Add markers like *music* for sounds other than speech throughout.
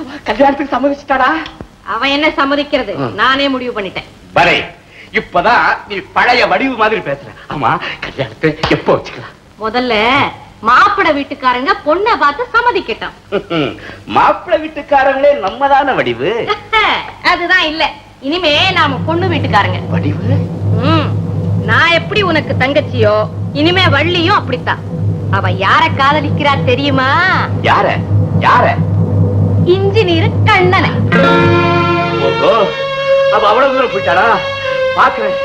அவ கல்யாணத்துக்கு சம்மதிச்சிட்டாடா. அவன் என்ன சம்மதிக்கிறது? நானே முடிவு பண்ணிட்டேன். வரே இப்பதான் நீ பழைய வடிவு மாதிரி பேசுற. ஆமா கல்யாணத்தை எப்போ வச்சுக்கலாம்? முதல்ல மாப்பிள வீட்டுக்காரங்க பொண்ணை பார்த்து சம்மதிக்கட்டும். *laughs* மாப்பிள்ளை வீட்டுக்காரங்களே நம்மதான வடிவு? *laughs* அதுதான் இல்ல. இனிமே நாம பொண்ணு வீட்டுக்காரங்க. வடிவு? நான் எப்படி உனக்கு தங்கச்சியோ இனிமே வள்ளியும் அப்படித்தான். அவ யார காதலிக்கிறா தெரியுமா? யார? யார? இன்ஜினியர் கண்ணனை. அவ அவ்வளவு தூரம் போயிட்டாடா பாக்குறேன்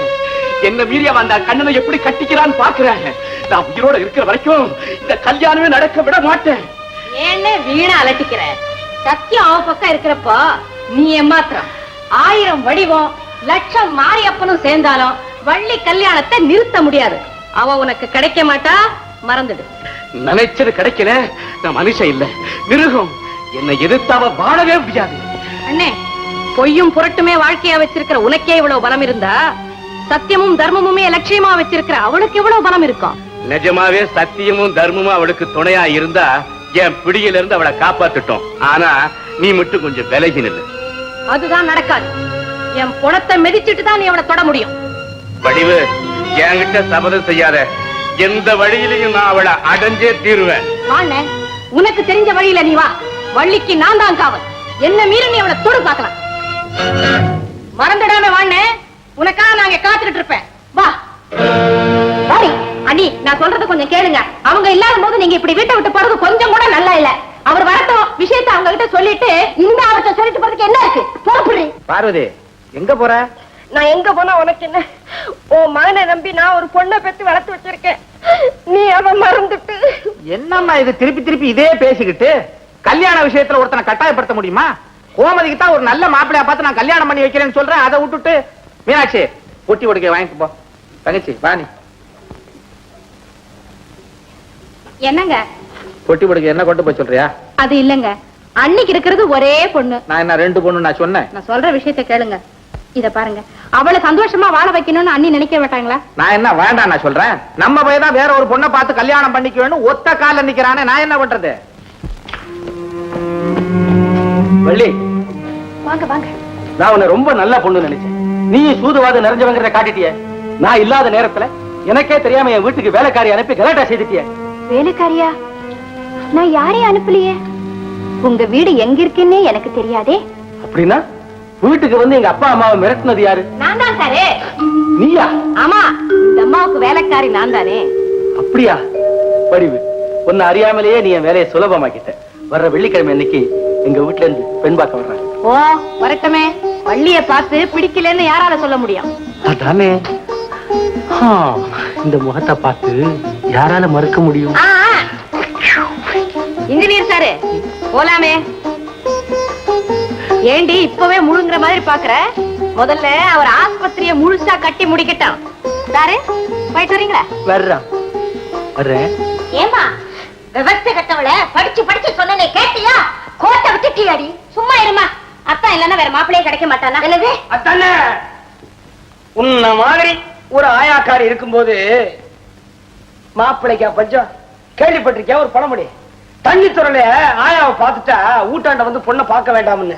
என்ன மீறி அவன் அந்த கண்ணனை எப்படி கட்டிக்கிறான்னு பாக்குறேன் நான் உயிரோட இருக்கிற வரைக்கும் இந்த கல்யாணமே நடக்க விட மாட்டேன். ஏன்னு வீணா அலட்டிக்கிற? சத்தியம் அவன் பக்கம் இருக்கிறப்போ நீ ஏமாத்திரம் ஆயிரம் வடிவம் லட்சம் மாரியப்பனும் சேர்ந்தாலும் வள்ளி கல்யாணத்தை நிறுத்த முடியாது. அவ உனக்கு கிடைக்க மாட்டா? மறந்துடு. நினைச்சது கிடைக்கல. நான் மனுஷன் இல்ல. மிருகம். என்னை எதிர்த்து அவ வாழவே முடியாது. அண்ணே பொய்யும் புரட்டுமே வாழ்க்கையா வச்சிருக்கிற உனக்கே இவ்வளவு பலம் இருந்தா? சத்தியமும் தர்மமுமே லட்சியமா வச்சிருக்கிற அவளுக்கு எவ்வளவு பலம் இருக்கும் நிஜமாவே சத்தியமும் தர்மமும் அவளுக்கு துணையா இருந்தா என் பிடியில இருந்து அவளை காப்பாத்துட்டோம். ஆனா நீ மட்டும் கொஞ்சம் விலகி நில்லு. அதுதான் நடக்காது. என் புணத்தை மிதிச்சிட்டு தான் நீ அவளை தொட முடியும். வடிவு என்கிட்ட சபதம் செய்யாத. எந்த வழியிலையும் நான் அவளை அடைஞ்சே தீருவேன். உனக்கு தெரிஞ்ச வழியில நீ வா. வள்ளிக்கு நான் தான் காவல். என்ன மீறி நீ அவளை தொடு பார்க்கலாம். மறந்துடாம வாண்ணே. உனக்காக நாங்க காத்துக்கிட்டு இருப்பேன். வா. சாரி அண்ணி நான் சொல்றத கொஞ்சம் கேளுங்க. அவங்க இல்லாத போது நீங்க இப்படி வீட்டை விட்டு போறது கொஞ்சம் கூட நல்லா இல்ல. அவர் வரட்டும். விஷயத்தை அவங்க கிட்ட சொல்லிட்டு இந்த அவர்கிட்ட சொல்லிட்டு போறதுக்கு என்ன இருக்கு? போறி பார்வதி எங்க போற? நான் எங்க போனா உனக்கு என்ன? உன் மகனை நம்பி நான் ஒரு பொண்ணை பெத்து வளர்த்து வச்சிருக்கேன். நீ அவன் மறந்துட்டு. என்னம்மா இது? திருப்பி திருப்பி இதே பேசிக்கிட்டு. கல்யாண விஷயத்துல ஒருத்தனை கட்டாயப்படுத்த முடியுமா? கோமதிக்கு தான் ஒரு நல்ல மாப்பிள்ளையா பார்த்து நான் கல்யாணம் பண்ணி வைக்கிறேன்னு சொல்றேன் அதை விட்டுட்டு மீனாட்சி ஒட்டி கொடுக்க வாங்கிட்டு போ. தங்கச்சி வாணி என்னங்க? ஒட்டி கொடுக்க என்ன கொண்டு போய் சொல்றியா? அது இல்லங்க. அன்னைக்கு இருக்கிறது ஒரே பொண்ணு. நான் என்ன ரெண்டு பொண்ணு நான் சொன்னேன்? நான் சொல்ற விஷயத்தை கேளுங்க. இத பாருங்க. அவளை சந்தோஷமா வாழ வைக்கணும்னு அண்ணி நினைக்க மாட்டாங்களா? நான் என்ன வேண்டாம் நான் சொல்றேன்? நம்ம பையன் தான் வேற ஒரு பொண்ணை பார்த்து கல்யாணம் பண்ணிக்க வேணும் ஒத்த கால்ல நிக்கிறானே நான் என்ன பண்றது? வள்ளி வாங்க வாங்க. நான் உன்னை ரொம்ப நல்ல பொண்ணு நினைச்சேன். நீ சூதுவாது நிறைஞ்சவங்கிறத காட்டிட்டிய. நான் இல்லாத நேரத்துல எனக்கே தெரியாம என் வீட்டுக்கு வேலைக்காரி அனுப்பி கலாட்டா செய்துட்டிய. வேலைக்காரியா? நான் யாரையும் அனுப்பலையே? உங்க வீடு எங்க இருக்குன்னே எனக்கு தெரியாதே. அப்படின்னா வீட்டுக்கு வந்து எங்க அப்பா அம்மாவை மிரட்டினது யாரு? நான் தான் சாரே. நீயா? ஆமா இந்த அம்மாவுக்கு வேலைக்காரி நான் தானே. அப்படியா? வடிவு உன்னை அறியாமலேயே நீ என் வேலையை சுலபமாக்கிட்ட. வர்ற வெள்ளிக்கிழமை அன்னைக்கு எங்க வீட்டுல இருந்து பெண் பார்க்க வர்றாங்க. ஓ வரட்டுமே. வள்ளிய பார்த்து பிடிக்கலன்னு யாரால சொல்ல முடியும்? அதானே. இந்த முகத்தை பார்த்து யாரால மறுக்க முடியும். இன்ஜினியர் சாரு போலாமே. ஏண்டி இப்பவே முழுங்குற மாதிரி பாக்குற முதல்ல அவர் ஆஸ்பத்திரிய முழுசா கட்டி முடிக்கட்டும். சாரு போயிட்டு வரீங்களா? வர்றான். வர்றேன். ஏமா விவசாய கட்டவள படிச்சு படிச்சு சொன்னனே கேட்டியா? கோட்டை விட்டுட்டியாடி? சும்மா இருமா. அத்தான் இல்லன்னா வேற மாப்பிளையே கிடைக்க மாட்டானா? என்னது? அத்தானே உன்ன மாதிரி ஒரு ஆயாக்காரி இருக்கும்போது மாப்பிள்ளைக்கா பஞ்சம் கேள்விப்பட்டிருக்கியா? ஒரு பழமொழி. தண்ணி துறல ஆயாவை பார்த்துட்டா ஊட்டாண்ட வந்து பொண்ணை பார்க்க வேண்டாம்னு.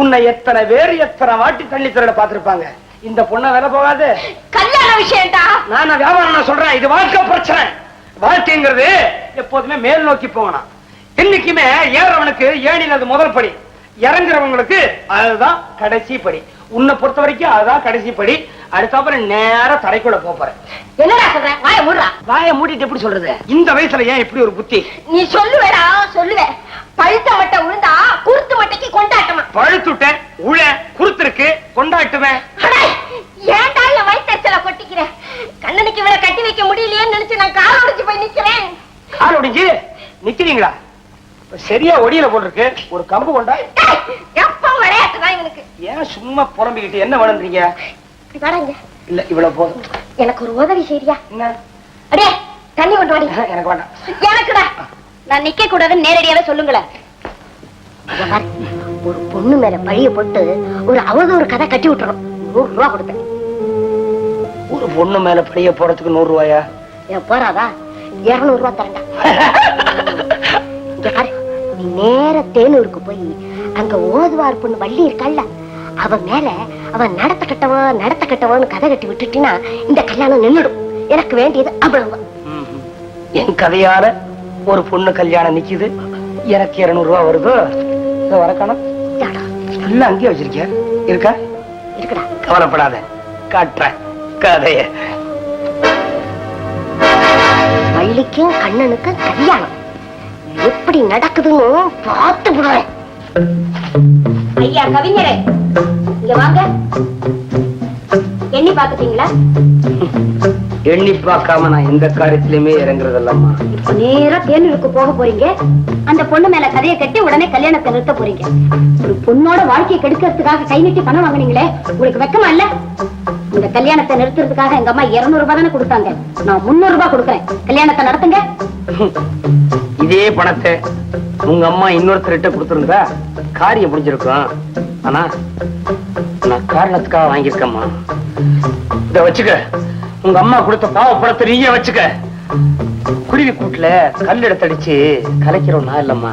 உன்னை எத்தனை பேர் எத்தனை வாட்டி தண்ணி துறல பார்த்திருப்பாங்க. இந்த பொண்ணை வேலை போகாது. கல்யாண விஷயம்டா. நான் வியாபாரம் நான் சொல்றேன். இது வாழ்க்கை பிரச்சனை. வாழ்க்கைங்கிறது எப்போதுமே மேல் நோக்கி போகணும். என்னைக்குமே ஏறவனுக்கு ஏணியில் அது முதல் படி. இறங்குறவங்களுக்கு அதுதான் கடைசி படி. உன்னை பொறுத்த வரைக்கும் அதுதான் கடைசி படி. அடுத்தப்புறம் நேரா தரைக்குள்ள போறேன். என்னடா சொல்ற? வாய மூடுறா. வாயை மூடிட்டு எப்படி சொல்றது? இந்த வயசுல ஏன் இப்படி ஒரு புத்தி? நீ சொல்லுவேடா சொல்லுவே. பழுத்த மட்டை உளுந்தா குருத்து மட்டைக்கு கொண்டாட்டமா? பழுத்துட்டேன் உழ குறுத்திருக்கு கொண்டாட்டுவேன் ஏன்டா என் வயிற்றுல கொட்டிக்கிற? கண்ணனுக்கு இவளை கட்டி வைக்க முடியலையேன்னு நினைச்சு நான் கால் உடைச்சு போய் நிக்கிறேன். கால் ஒடிஞ்சு நிக்கிறீங்களா? சரியா ஒடியில போட்டிருக்கு. ஒரு கம்பு கொண்டா எப்ப விளையாட்டு தான் இவனுக்கு? ஏன் சும்மா புலம்பிக்கிட்டு என்ன வாடாங்க. இல்ல இவ்வளவு போதும். எனக்கு ஒரு உதவி என்ன? அடே தண்ணி கொண்டு வாடி. எனக்கு வேண்டாம். எனக்குடா. நான் நிக்க கூடாதுன்னு நேரடியாவே சொல்லுங்களேன். ஒரு பொண்ணு மேல பழிய போட்டு ஒரு அவதூறு கதை கட்டி விட்டுறோம் நூறு ரூபா கொடுத்தேன். ஒரு பொண்ணு மேல பழிய போறதுக்கு நூறு ரூபாயா? என் போறாதா? இருநூறு ரூபா தரண்டா நீ *laughs* நேர தேனூருக்கு போய் அங்க ஓதுவார் பொண்ணு வள்ளி இருக்காள்ல அவ மேல அவன் நடத்த கட்டவன் நடத்த கட்டவன் கதை கட்டி விட்டுட்டினா இந்த கல்யாணம் நின்னுடும். எனக்கு வேண்டியது அவ்வளவு. என் கதையால ஒரு பொண்ணு கல்யாணம் நிக்குது. எனக்கு இருநூறு ரூபா வருதோ? வரக்கணும் இல்ல அங்கேயே வச்சிருக்கிய? இருக்கா? இருக்குடா. கவலைப்படாத. காட்டுறேன் கதைய. வள்ளிக்கும் கண்ணனுக்கும் கல்யாணம். எப்படி நடக்குதுன்னு பார்த்து விடுறேன் ஐயா கவிஞரே. இங்க வாங்க. எண்ணி பாத்துட்டீங்களா எண்ணி பார்க்காம நான் எந்த காரியத்திலுமே இறங்குறதில்லம்மா. இப்ப நேரா தேர்தலுக்கு போக போறீங்க. அந்த பொண்ணு மேல கதையை கட்டி உடனே கல்யாணத்தை நிறுத்த போறீங்க. ஒரு பொண்ணோட வாழ்க்கையை கெடுக்கிறதுக்காக கை நீட்டி பணம் வாங்குனீங்களே உங்களுக்கு வெக்கமா இல்ல? இந்த கல்யாணத்தை நிறுத்துறதுக்காக எங்க அம்மா 200 ரூபாய் தானே கொடுத்தாங்க. நான் 300 ரூபாய் கொடுக்கறேன். கல்யாணத்தை நடத்துங்க. இதே பணத்தை உங்க அம்மா இன்னொருத்தர்கிட்ட கொடுத்துருந்தா காரியம் முடிஞ்சிருக்கும். ஆனா நான் காரணத்துக்காக வாங்கியிருக்கேம்மா. இத வச்சுக்க. உங்க அம்மா கொடுத்த பாவ பணத்தை நீயே வச்சுக்க. குருவி கூட்டுல கல் எடுத்தடிச்சு கலைக்கிறோம் நான் இல்லம்மா.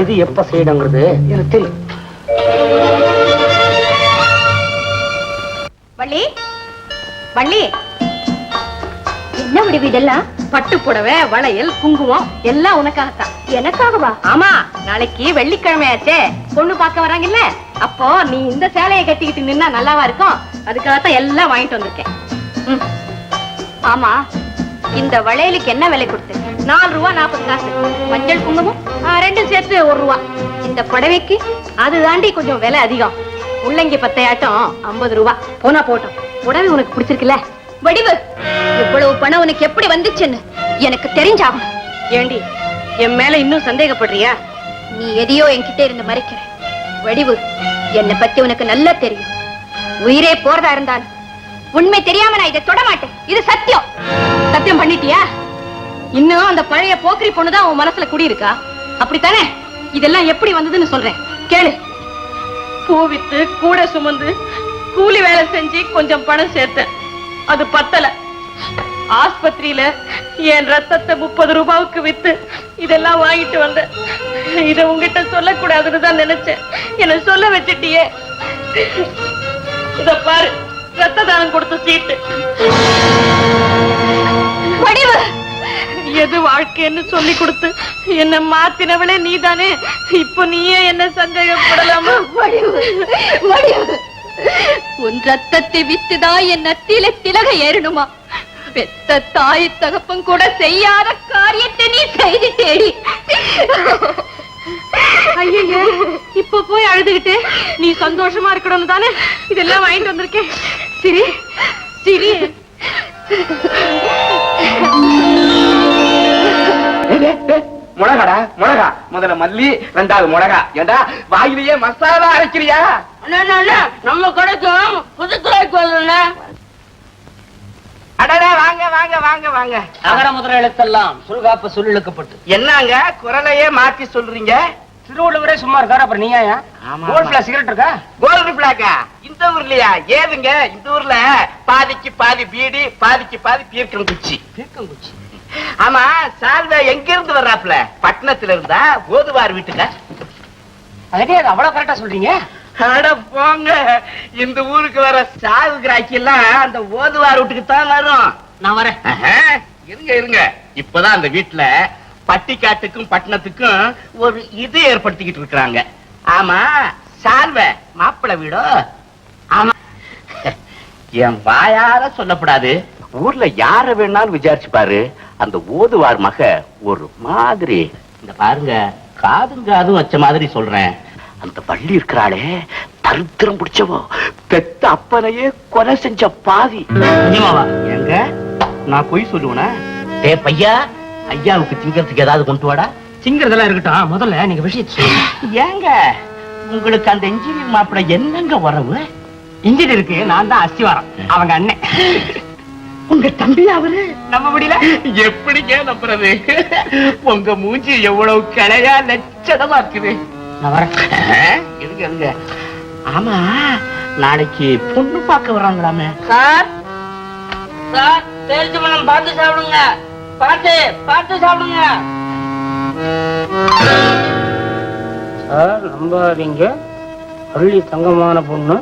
எது எப்ப செய்யணுங்கிறது எனக்கு தெரியும் வள்ளி? வள்ளி? என்ன முடிவு இதெல்லாம் பட்டு புடவை வளையல் குங்குமம் எல்லாம் உனக்காகத்தான். எனக்காகவா? ஆமா நாளைக்கு வெள்ளிக்கிழமையாச்சே. பொண்ணு பார்க்க வராங்கல்ல? அப்போ நீ இந்த சேலையை கட்டிக்கிட்டு நின்னா நல்லாவா இருக்கும்? அதுக்காகத்தான் எல்லாம் வாங்கிட்டு வந்திருக்கேன். ஆமா இந்த வளையலுக்கு என்ன விலை கொடுத்து? நாலு ரூபா நாற்பது காசு. மஞ்சள் குங்குமம் ரெண்டும் சேர்த்து ஒரு ரூபா. இந்த புடவைக்கு அது தாண்டி கொஞ்சம் விலை அதிகம். உள்ளங்கி பத்தையாட்டம் ஐம்பது ரூபா. போனா போட்டோம். புடவை உனக்கு பிடிச்சிருக்குல்ல? வடிவு. இவ்வளவு பணம் உனக்கு எப்படி வந்துச்சுன்னு எனக்கு தெரிஞ்சாகணும். ஏண்டி என் மேல இன்னும் சந்தேகப்படுறியா? நீ எதையோ என்கிட்ட இருந்து மறைக்கிற. வடிவு என்னை பத்தி உனக்கு நல்லா தெரியும். உயிரே போறதா இருந்தாலும் உண்மை தெரியாம நான் இதை தொட மாட்டேன். இது சத்தியம். சத்தியம் பண்ணிட்டியா? இன்னும் அந்த பழைய போக்கிரி பொண்ணுதான் உன் மனசுல குடியிருக்கா? அப்படித்தானே? இதெல்லாம் எப்படி வந்ததுன்னு சொல்றேன். கேளு. பூ வித்து கூட சுமந்து கூலி வேலை செஞ்சு கொஞ்சம் பணம் சேர்த்தேன். அது பத்தல. ஆஸ்பத்திரியில என் ரத்தத்தை முப்பது ரூபாவுக்கு வித்து இதெல்லாம் வாங்கிட்டு வந்தேன் இத உங்ககிட்ட சொல்லக்கூடாதுன்னு தான் நினைச்சேன். என்ன சொல்ல வச்சிட்டியே. இத பாரு ரத்த தானம் கொடுத்த சீட்டு. எது வாழ்க்கைன்னு சொல்லி கொடுத்து என்ன மாத்தினவளே நீதானே. இப்போ நீயே என்ன சந்தேகப்படலாமா? உன் ரத்தத்தை வித்துதான் என் நத்தியில திலக ஏறணுமா? பெத்த தாய் தகப்பன் கூட செய்யாத காரியத்தை நீ செய்து தேடி. ஐயோ இப்ப போய் அழுதுகிட்டு நீ சந்தோஷமா இருக்கணும் தானே இதெல்லாம் வாங்கிட்டு வந்திருக்கேன். சிரி சிரி. முளகாடா முளகா முதல்ல மல்லி ரெண்டாவது முளகா ஏண்டா வாயிலேயே மசாலா அரைக்கிறியா? நம்ம கடைக்கும் புது கடைக்கு வரல அடடா வாங்க வாங்க வாங்க வாங்க. அகர முதல எழுத்தெல்லாம் சுல்காப்ப சொல்லிழுக்கப்பட்டு என்னங்க குரலையே மாத்தி சொல்றீங்க? திருவள்ளுவரே சும்மா இருக்காரு அப்புறம் நீயா ஆமா. கோல்ட் பிளாஸ் சிகரெட் இருக்கா? கோல்டு பிளாக்கா இந்த ஊர்லயா? ஏதுங்க? இந்த ஊர்ல பாதிக்கு பாதி பீடி பாதிக்கு பாதி பீர்க்கம் குச்சி தீர்க்கங்குச்சி ஆமா சால்வை எங்க இருந்து வர்றாப்ல பட்டணத்துல இருந்தா வீட்டுல. அதே அது அவ்வளவு கரெக்டா சொல்றீங்க? அட போங்க. இந்த ஊருக்கு வர சாவு கிராக்கி எல்லாம் அந்த ஓதுவார் வீட்டுக்கு தான் வரும். நான் வரேன். இருங்க இருங்க. இப்பதான் அந்த வீட்டுல பட்டிக்காட்டுக்கும் பட்டணத்துக்கும் ஒரு இது ஏற்படுத்திக்கிட்டு இருக்காங்க ஆமா சால்வ மாப்பிள்ளை வீடோ? ஆமா. என் வாயார சொல்லப்படாது. ஊர்ல யார வேணாலும் விசாரிச்சு பாரு. அந்த ஓதுவார் மக ஒரு மாதிரி. இந்த பாருங்க காதும் காதும் வச்ச மாதிரி சொல்றேன். அந்த வள்ளி இருக்கிறாளே தருத்திரம் பிடிச்சவோ. பெத்த அப்பனையே கொலை செஞ்ச பாவி. நிஜமாவா? எங்க? நான் பொய் சொல்லுவேனா? டே பையா ஐயாவுக்கு திங்கிறதுக்கு ஏதாவது கொண்டு வாடா. சிங்கிறதெல்லாம் இருக்கட்டும். முதல்ல நீங்க விஷயத்தை ஏங்க உங்களுக்கு அந்த இன்ஜினியர் மாப்பிள என்னங்க வரவு இன்ஜினியருக்கு நான் தான் அஸ்திவாரம். அவங்க அண்ணன். உங்க தம்பி அவரு? நம்ப முடியல? எப்படிங்க நம்புறது? உங்க மூஞ்சி எவ்வளவு கிளையா லட்சணமா இருக்குது. இருங்க ஆமா நாளைக்கு பொண்ணு பார்க்க வர்றாங்களாமே சார் சார் தெரிஞ்சு மனம் பார்த்து சாப்பிடுங்க. பார்த்து பார்த்து சாப்பிடுங்க. சார் நம்பாதீங்க. பள்ளி தங்கமான பொண்ணு.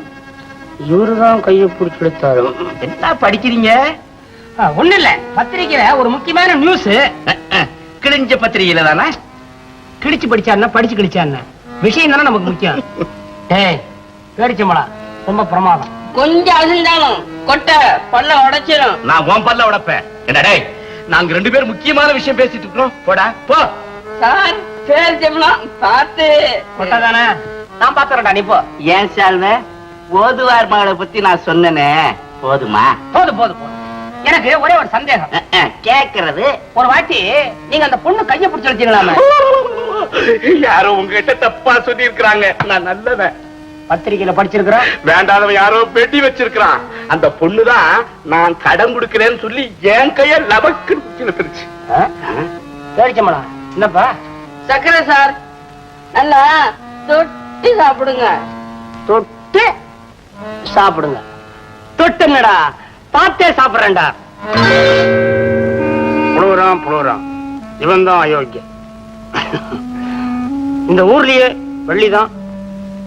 இவரு தான் கையை பிடிச்சி எடுத்தாரு என்ன படிக்கிறீங்க? ஒண்ணு இல்ல. பத்திரிக்கையில ஒரு முக்கியமான நியூஸ் கிழிஞ்ச பத்திரிகையில தானே? கிழிச்சு படிச்சா படிச்சு கிழிச்சா என்ன? விஷயம் தானே நமக்கு முக்கியம். ஏய் பேடிச்சம்பளா ரொம்ப பிரமாதம். கொஞ்சம் அசிந்தாலும் கொட்டை பல்ல உடைச்சிடும் நான் உன் பல்ல உடப்பேன். என்ன டேய் நாங்க ரெண்டு பேரும் முக்கியமான விஷயம் பேசிட்டு இருக்கிறோம். போடா போ. சார் ஜெபலாம் பார்த்து. கொட்டை தானே? நான் பாத்துறேன்டா நீ போ. ஏன் சால்வ? ஓதுவார் மகளை பத்தி நான் சொன்னனே. போதுமா? போதும் போதும் போதும் எனக்கு ஒரே ஒரு சந்தேகம். கேக்குறது. ஒரு வாட்டி நீங்க அந்த பொண்ணு கையை பிடிச்சி வச்சீங்களாமே? யாரோ உங்ககிட்ட தப்பா சொல்லி இருக்கிறாங்க நான் நல்லவன். பத்திரிக்கையில படிச்சிருக்கிறேன் வேண்டாதவன் யாரோ பெட்டி வச்சிருக்கிறான். அந்த பொண்ணுதான் நான் கடன் கொடுக்கிறேன்னு சொல்லி என் கைய லபக்கு இழுத்துருச்சு பேடிச்சம்பளா என்னப்பா? சக்கரை சார் நல்லா தொட்டி சாப்பிடுங்க. தொட்டு சாப்பிடுங்க. தொட்டு என்னடா பார்த்தே சாப்பிடுறேன்டா. புழுவுறான் புழுவுறான் இவன் தான் அயோக்கிய இந்த ஊர்லயே வெள்ளிதான்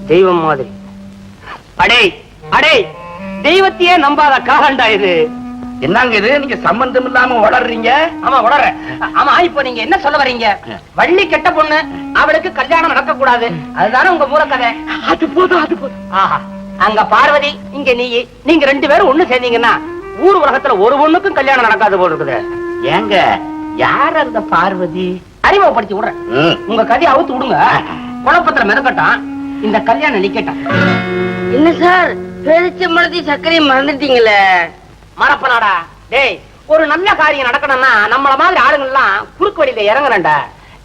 தெய்வம் மாதிரி. அடே அடே தெய்வத்தையே நம்பாத காலண்டா இது. என்னங்க இது? நீங்க சம்பந்தம் இல்லாம வளர்றீங்க? ஆமா உடற ஆமா இப்ப நீங்க என்ன சொல்ல வர்றீங்க வள்ளி கெட்ட பொண்ணு அவளுக்கு கல்யாணம் நடக்க கூடாது அதுதானே உங்க மூலக்கதை அது போதும் அது போதும். ஆஹா அங்க பார்வதி இங்க நீ நீங்க ரெண்டு பேரும் ஒண்ணு சேர்ந்தீங்கன்னா ஊர் உலகத்துல ஒரு பொண்ணுக்கும் கல்யாணம் நடக்காது போல இருக்குது. ஏங்க யார் அந்த பார்வதி? அறிமுகப்படுத்தி விடுறேன். உங்க கதையை அவுத்து விடுங்க. குழப்பத்துல மிதக்கட்டான் இந்த கல்யாணம் நிக்கட்டான் என்ன சார் பேரிச்சம்பழத்தையும் சர்க்கரையும் மறந்துட்டீங்களே. மறப்பனாடா. டேய் ஒரு நல்ல காரியம் நடக்கணும்னா நம்மள மாதிரி ஆளுங்க எல்லாம் குறுக்கு வழியில இறங்குறேன்டா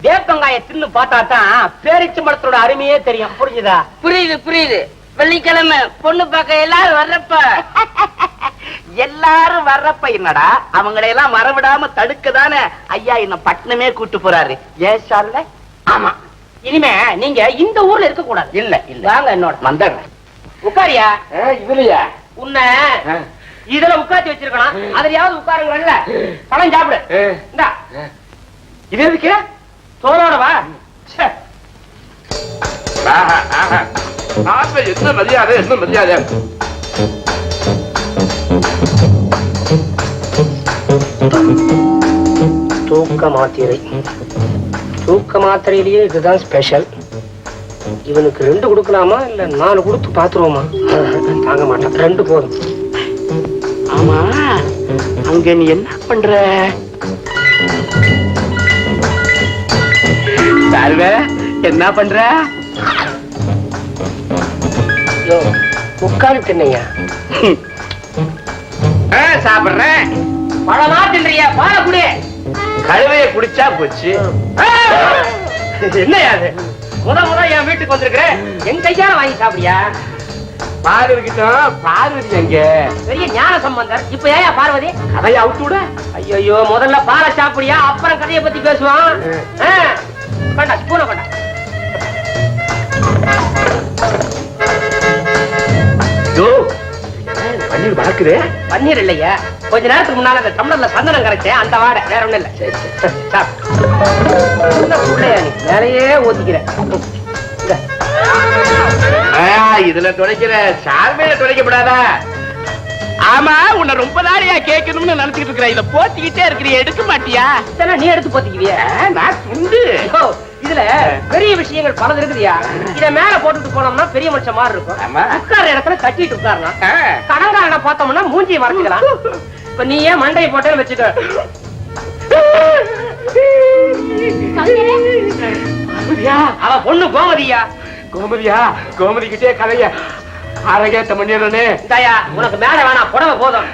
வேப்பங்காய தின்னு பார்த்தா தான் பேரிச்சம்பழத்தோட அருமையே தெரியும். புரிஞ்சுதா? புரியுது புரியுது. வெள்ளிக்கிழமை பொண்ணு பார்க்க எல்லாரும் வர்றப்ப. எல்லாரும் வர்றப்ப என்னடா அவங்களை எல்லாம் வரவிடாம தடுக்க தானே ஐயா என்ன பட்டணமே கூட்டு போறாரு. ஏன் சார்ல ஆமா. இனிமே நீங்க இந்த ஊர்ல இருக்க கூடாது. இல்ல இல்ல. வாங்க என்னோட. வந்துடுறேன் உட்காரியா? இதுலயா உன்னை இதுல உட்காந்து வச்சிருக்கணும். அதுலயாவது உட்காருங்கல்ல பழம் சாப்பிடு. இந்தா. இது எதுக்கு? சோறோட வா. என்ன மரியாதை என்ன மரியாதை? தூக்க மாத்திரை தூக்க மாத்திரையிலேயே இதுதான் ஸ்பெஷல் இவனுக்கு ரெண்டு கொடுக்கலாமா இல்ல நாலு கொடுத்து பாத்துருவோமா? தாங்க மாட்டான். ரெண்டு போதும். ஆமா அங்க நீ என்ன பண்ற? சார்வே என்ன பண்ற? உட்காரு தின்னையா சாப்பிடுறேன். பழமா தின்றியா பால குடி. கழுவைய குடிச்சா போச்சு. என்னையா அது? முத முத என் வீட்டுக்கு வந்திருக்கிறேன் என் கையால வாங்கி சாப்பிடியா பார்வதி கிட்ட பார்வதி எங்க பெரிய ஞான சம்பந்தர் இப்ப ஏயா பார்வதி? கதையை அவுத்து விட. ஐயோ முதல்ல பாலை சாப்பிடியா அப்புறம் கதையை பத்தி பேசுவான்? ஆ, வேண்டாம் ஸ்பூனை வேண்டாம். பன்னீர் வளர்க்குது பன்னீர் இல்லையா? கொஞ்ச நேரத்துக்கு முன்னால அந்த டம்ளர்ல சந்தனம் கரைச்சேன் அந்த வாடை வேற ஒண்ணும் இல்ல. சரி சரி. சாப்பிடு. என்ன புள்ளையா நீ? மேலேயே ஊத்திக்கிற. இந்தா. இதுல துடைக்கிற சார்மையில துடைக்கப்படாதா. ஆமா உன்னை ரொம்ப நாளையா கேட்கணும்னு நினைச்சிட்டு இருக்கிற இத போத்திக்கிட்டே இருக்கிறிய எடுக்க மாட்டியா? இதெல்லாம் நீ எடுத்து போத்திக்குவியா? நான் துண்டு. இதுல பெரிய விஷயங்கள் பலது இருக்குதுயா? இத மேல போட்டுட்டு போனோம்னா பெரிய மனுஷன் மாதிரி இருக்கும். ஆமா. உட்கார இடத்துல கட்டிட்டு உட்காரலாம். கடங்காரனை பார்த்தோம்னா மூஞ்சியை மறைச்சுக்கலாம். இப்ப நீ ஏன் மண்டையை போட்டேன்னு வச்சுக்க. அவ பொண்ணு கோமதியா? கோமதியா கோமதி கிட்டே கதைய அரகேத்த மண்ணிரனே இந்தாயா உனக்கு மேல வேணாம் புடவை போதும்.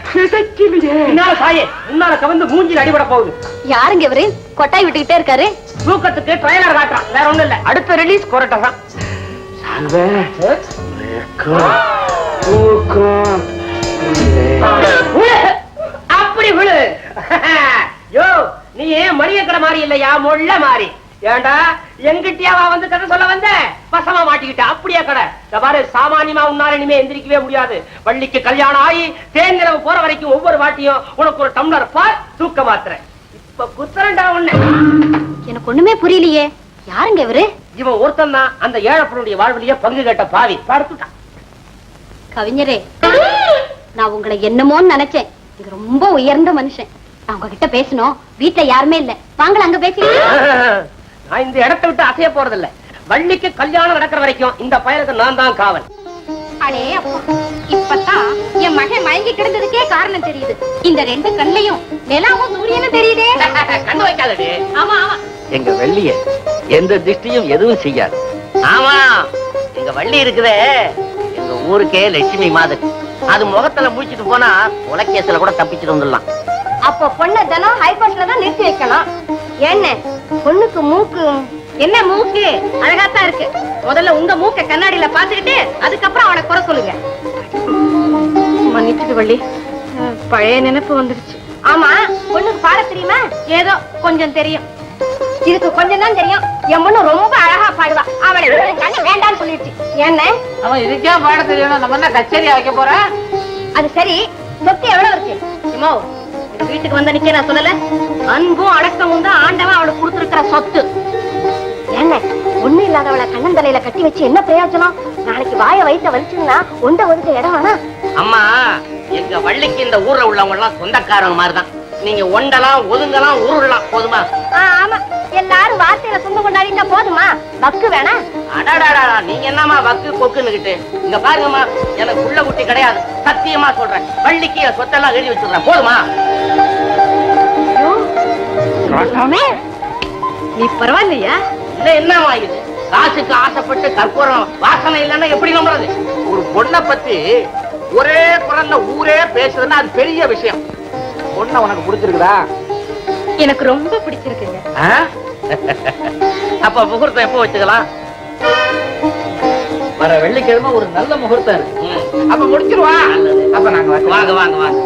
பின்னால சாயே முன்னால கவந்து மூஞ்சில அடிபட போகுது. யாருங்க இவரு? கொட்டாய் விட்டுக்கிட்டே இருக்காரு. தூக்கத்துக்கு ட்ரைலர் காட்டுறான். வேற ஒண்ணும் இல்ல. அடுத்த ரிலீஸ் கொரட்டை தான் விழு. அப்படி விழு *laughs* யோ நீ ஏன் மளிகை கடை மாதிரி இல்லையா? மொள்ள மாதிரி ஏண்டா எங்கிட்டயாவா வந்து கதை சொல்ல வந்த? பசமா மாட்டிக்கிட்ட அப்படியே கடை? பாரு சாமானியமா உன்னால இனிமே எந்திரிக்கவே முடியாது. வள்ளிக்கு கல்யாணம் ஆகி நிலவு போற வரைக்கும் ஒவ்வொரு வாட்டியும் உனக்கு ஒரு டம்ளர் பால் தூக்க மாத்திரை இப்ப குத்துறண்டா உன்னை. எனக்கு ஒண்ணுமே புரியலையே. யாருங்க இவரு? இவன் ஒருத்தன் தான் அந்த ஏழப்பனுடைய வாழ்விலேயே பங்கு கேட்ட பாவி. படுத்துட்டான். கவிஞரே நான் உங்களை என்னமோன்னு நினைச்சேன். நீங்க ரொம்ப உயர்ந்த மனுஷன். நான் உங்ககிட்ட பேசணும். வீட்டுல யாருமே இல்ல. வாங்கல அங்க பேசிக்கலாம் *laughs* நான் இந்த இடத்தை விட்டு அசைய போறதில்ல. வள்ளிக்கு கல்யாணம் நடக்கிற வரைக்கும் இந்த பயலுக்கு நான் தான் காவல். அடே அப்பா இப்பதான் என் மகன் மயங்கி கிடந்ததுக்கே காரணம் தெரியுது. இந்த ரெண்டு கண்ணையும் நிலாவும் சூரியனும் தெரியுதே. *laughs* கண்ணு வைக்காதடி. ஆமா ஆமா. எங்க வெள்ளிய எந்த திஷ்டியும் எதுவும் செய்யாது. ஆமா எங்க வள்ளி இருக்குதே எங்க ஊருக்கே லட்சுமி மாதிரி. அது முகத்துல முடிச்சிட்டு போனா உலகேசல கூட தப்பிச்சிட்டு வந்துடலாம். அப்போ பொண்ணை தினம் ஹைகோர்ட்ல தான் நிறுத்தி வைக்கணும். என்ன? பொண்ணுக்கு மூக்கு என்ன மூக்கு? அழகாத்தான் இருக்கு. முதல்ல உங்க மூக்க கண்ணாடியில பாத்துக்கிட்டு அதுக்கப்புறம் அவனை குறை சொல்லுங்க. மன்னிச்சுடு வள்ளி. பழைய நினைப்பு வந்துடுச்சு ஆமா பொண்ணுக்கு பாட தெரியுமா? ஏதோ கொஞ்சம் தெரியும். இதுக்கு கொஞ்சம் தான் தெரியும். என் பொண்ணு ரொம்ப அழகா பாடுவா. அவளை கண்ணு வேண்டாம்னு சொல்லிடுச்சு. என்ன அவன் இதுக்கே பாட தெரியணும் நம்ம என்ன கச்சேரி வைக்க போறோம் அது சரி. சொத்து எவ்வளவு இருக்கு? இமோ வீட்டுக்கு வந்த நிக்க நான் சொல்லல. அன்பும் அடக்கமும் தான் ஆண்டவன் அவளுக்கு கொடுத்திருக்கிற சொத்து. என்ன ஒண்ணு இல்லாதவளை கண்ணன் தலையில கட்டி வச்சு என்ன பிரயோஜனம்? நாளைக்கு வாய வயித்த வலிச்சுன்னா உண்ட ஒதுக்க இடம் வேணா. அம்மா எங்க வள்ளிக்கு இந்த ஊர்ல உள்ளவங்க எல்லாம் சொந்தக்காரங்க மாதிரிதான் நீங்க ஒண்டலாம் ஒதுங்கலாம் உருளலாம் போதுமா? ஆ, ஆமா. எல்லாரும் வார்த்தையில சொந்தம் கொண்டாடிட்டா போதுமா? பக்கு வேணா? அடாடாடா நீங்க என்னம்மா வக்கு கொக்குன்னுகிட்டு இங்க பாருங்கம்மா எனக்கு உள்ள குட்டி கிடையாது. சத்தியமா சொல்றேன். வள்ளிக்கு என் சொத்தெல்லாம் எழுதி வச்சிடுறேன். போதுமா? நீ பரவாயில்லையா? இல்ல என்னம்மா இது? காசுக்கு ஆசைப்பட்டு கற்பூரம் வாசனை இல்லைன்னா எப்படி நம்புறது? ஒரு பொண்ணை பத்தி ஒரே குரல்ல ஊரே பேசுதுன்னா அது பெரிய விஷயம். பொண்ணை உனக்கு பிடிச்சிருக்குதா எனக்கு ரொம்ப பிடிச்சிருக்குங்க? *laughs* அப்ப முகூர்த்தம் எப்போ வச்சுக்கலாம் வர வெள்ளிக்கிழமை ஒரு நல்ல முகூர்த்தம் இருக்கு. அப்ப முடிச்சிருவா அப்ப நாங்க. வாங்க வாங்க வாங்க